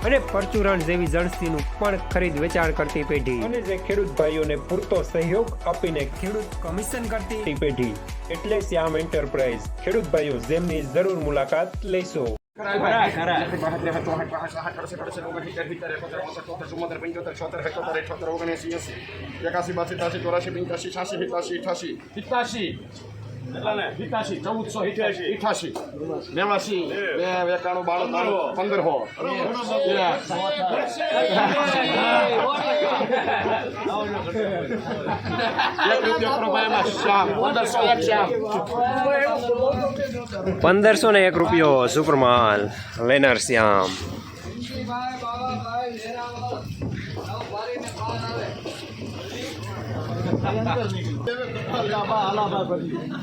અને પરચુરણ જેવી જણસીનું પણ ખરીદ વેચાણ કરતી પેઢી અને જે ખેડૂત ભાઈઓને પૂરતો સહયોગ આપીને ખેડૂત કમિશન કરતી પેઢી એટલે શ્યામ એન્ટરપ્રાઇઝ ખેડૂત ભાઈઓ જેમની જરૂર મુલાકાત લેશો એકાસી બાસી ચોરાસી પંચ્યાસી છ્યાસી સિત્યાસી અઠાસી સિત્યાસી સિત્યાસી ચૌદસો સિત્યાસી અઠાસી નેવાસી, બે એકાણું, બાણું ત્રાણું પંદરસો એક રૂપિયો કરો ભાઈ, એમાં શ્યામ, પંદરસો એક શ્યામ. પંદરસો ને એક રૂપિયો, સુપરમાલ લેનર શ્યામ.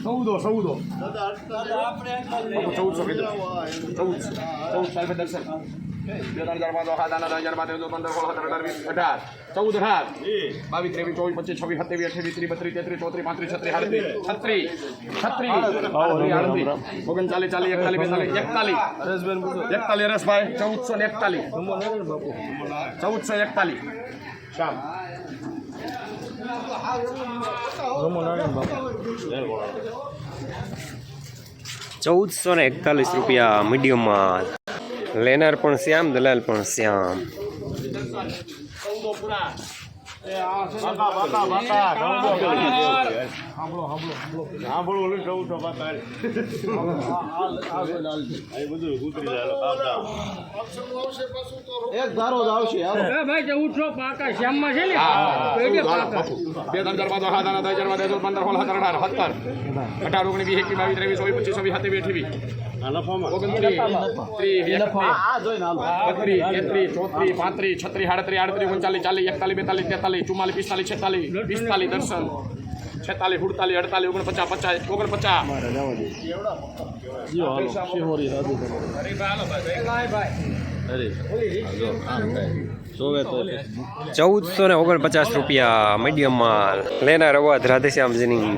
ચૌદો ચૌદો ચૌદસો ચૌદ સાહેબ દર્શન ચૌદ અઢાર બાવીસ પચીસ છવ્વીસ સત્યાવીસ અઠ્યાવીસ ત્રીસ બત્રીસ તેત્રીસ ચોત્રીસ પાંત્રીસ છત્રીસ આડત્રીસ છત્રીસ છત્રીસ ઓગણચાલીસ ચાલીસ એકતાલીસ. બેતાલીસ એકતાલીસ એકતાલીસ રસભાઈ ચૌદસો એકતાલીસ ચૌદસો એકતાલીસ શ્યામ ચૌદસો ને એકતાલીસ રૂપિયા મીડિયમમાં. લેનાર પણ શ્યામ દલાલ પણ શ્યામ. બે ત્રણ ચાર પાંચ હાથ દસ હજાર દસ પંદર સોળ સત્તર અઢાર સત્તર અઢાર ઓગણીસ વીસ એકવીસ બાવીસ ત્રેવીસ ચોવીસ પચીસ છવ્વીસ સત્યાવીસ અઠ્યાવીસ ચોત્રીસ, પાંત્રીસ, છત્રીસ આડત્રીસ આડત્રીસ ઓગણચાલીસ ચાલીસ, એકતાલીસ, બેતાલીસ, તેતાલીસ ચુમ્માલીસ પિસ્તાલીસ છેતાલીસ પિસ્તાલીસ દર્શન. છેતાલીસ સુડતાલીસ અડતાલીસ ઓગણપચાસ પચાસ ઓગણપચાસ ચૌદસો ને ઓગણપચાસ રૂપિયા મીડિયમમાં લેના અવાજ રાધેશ્યામજીની.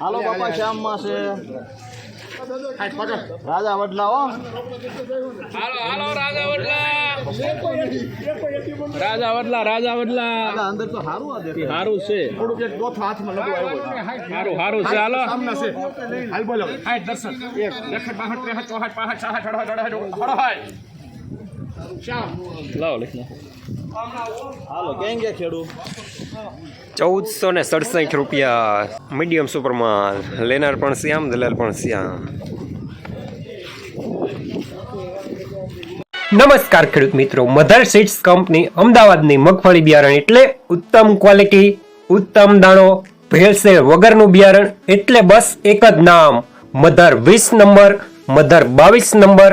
હાલો બાપા શ્યામમાં છે રાજા વડલા હો હાલો હાલો રાજા વડલા રાજા વડલા રાજા વડલા અંદર તો સારું આ દેખાય સારું છે થોડુંક એક ગોથ હાથમાં લગો આવ્યો સારું સારું છે હાલો સામના છે હાલ બોલો હાય દર્શન એક બાસઠ ત્રેસઠ ચોસઠ પાસઠ છાસઠ અડસઠ અડસઠ હડહાય શ્યામ ચૌદસો ને સડસઠ રૂપિયા. મીડિયમ સુપરમાં લેનાર પણ શ્યામ, દલાલ પણ શ્યામ. નમસ્કાર ખેડૂત મિત્રો. મધર સીડ્સ કંપની અમદાવાદની મગફળી બિયારણ એટલે ઉત્તમ ક્વોલિટી, ઉત્તમ દાણો ભેળસેળ વગરનું બિયારણ એટલે બસ એક જ નામ. મધર વીસ નંબર, મધર બાવીસ નંબર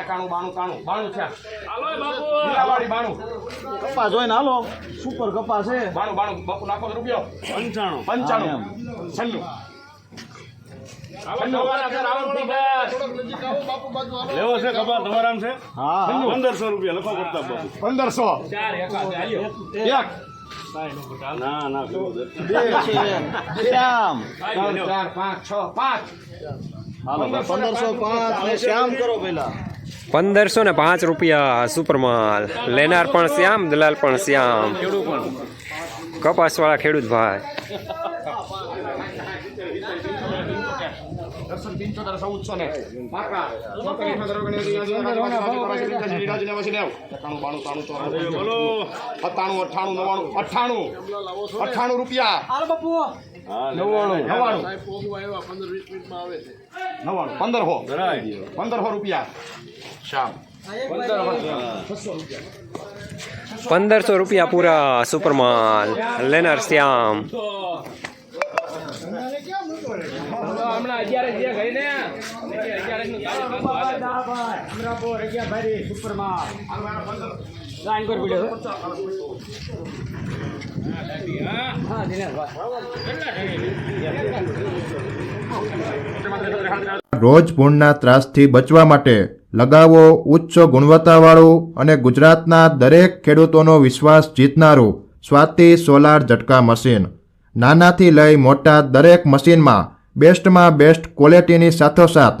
એકાણું બાણું કાણું બાણું થયા બાણું. કપા જોઈને હાલો સુપર કપા છે? બાણું બાણું. બાપુ નાખો રૂપિયો. પંચાણું. પંચાણું. છન્નું લેવો છે કપાસ તમારા છે? પંદરસો રૂપિયા લખો કરતા બાપુ. પંદરસો. એક. ના ના શ્યામ. ચાર પાંચ છ પાંચ. પંદરસો પાંચ ને શ્યામ કરો પેલા પંદરસો ને પાંચ રૂપિયા સુપરમાલ. લેનાર પણ શ્યામ દલાલ પણ શ્યામ. કપાસવાળા ખેડૂત ભાઈ દર્શન પંચોતેર ચૌદસો ને. પાકા. એકાણું બાણું ચોરાણું. સત્તાણું અઠ્ઠાણું નવાણું અઠ્ઠાણું અઠ્ઠાણું રૂપિયા. નવ્વાણું નવ્વાણું. નવ્વાણું. પંદરસો રૂપિયા. શ્યામ પંદરસો રૂપિયા પૂરા સુપરમાલ. લેનાર શ્યામ. હમણાં અગિયાર. જે ગઈ ને લાઈન પર પીડ્યો હા દિનેશભાઈ રોજ ભૂણના ત્રાસથી બચવા માટે લગાવો ઉચ્ચ ગુણવત્તાવાળું અને ગુજરાતના દરેક ખેડૂતોનો વિશ્વાસ જીતનારું સ્વાતિ સોલાર ઝટકા મશીન. નાનાથી લઈ મોટા દરેક મશીનમાં બેસ્ટમાં બેસ્ટ ક્વોલિટીની સાથોસાથ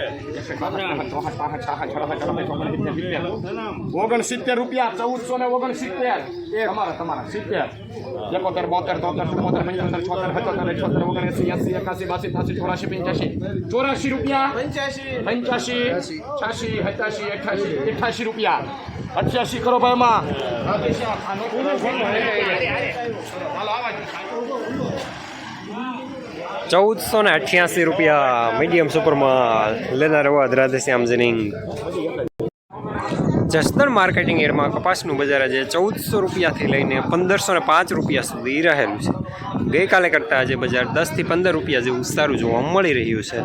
ઓગણસિત્તેર રૂપિયા ચૌદસો ને ઓગણસિત્તેર. એ તમારા તમારા સિત્તેર. એકોતેર બોતેર તોતેર ચુમ્મોતેર પંચોતેર છોતેર સત્તોતેર છોતેર ઓગણએસી એસી એકાસી બાસી ત્રાસી ચોરાસી પંચ્યાસી. ચોરાસી રૂપિયા? પંચ્યાસી. છ્યાસી સત્યાસી અઠ્યાસી અઠ્યાસી રૂપિયા. અઠ્યાસી કરો ભાઈ માં ચૌદસો ને અઠ્યાસી રૂપિયા મીડિયમ સુપરમાં લેનાર અવાજ રાધેશ્યામ જનિંગ જસદણ માર્કેટિંગ એરમાં કપાસનું બજાર આજે ચૌદસો રૂપિયાથી લઈને પંદરસો ને પાંચ રૂપિયા સુધી રહેલું છે. ગઈકાલે કરતાં આજે બજાર દસથી પંદર રૂપિયા જેવું સારું જોવા મળી રહ્યું છે.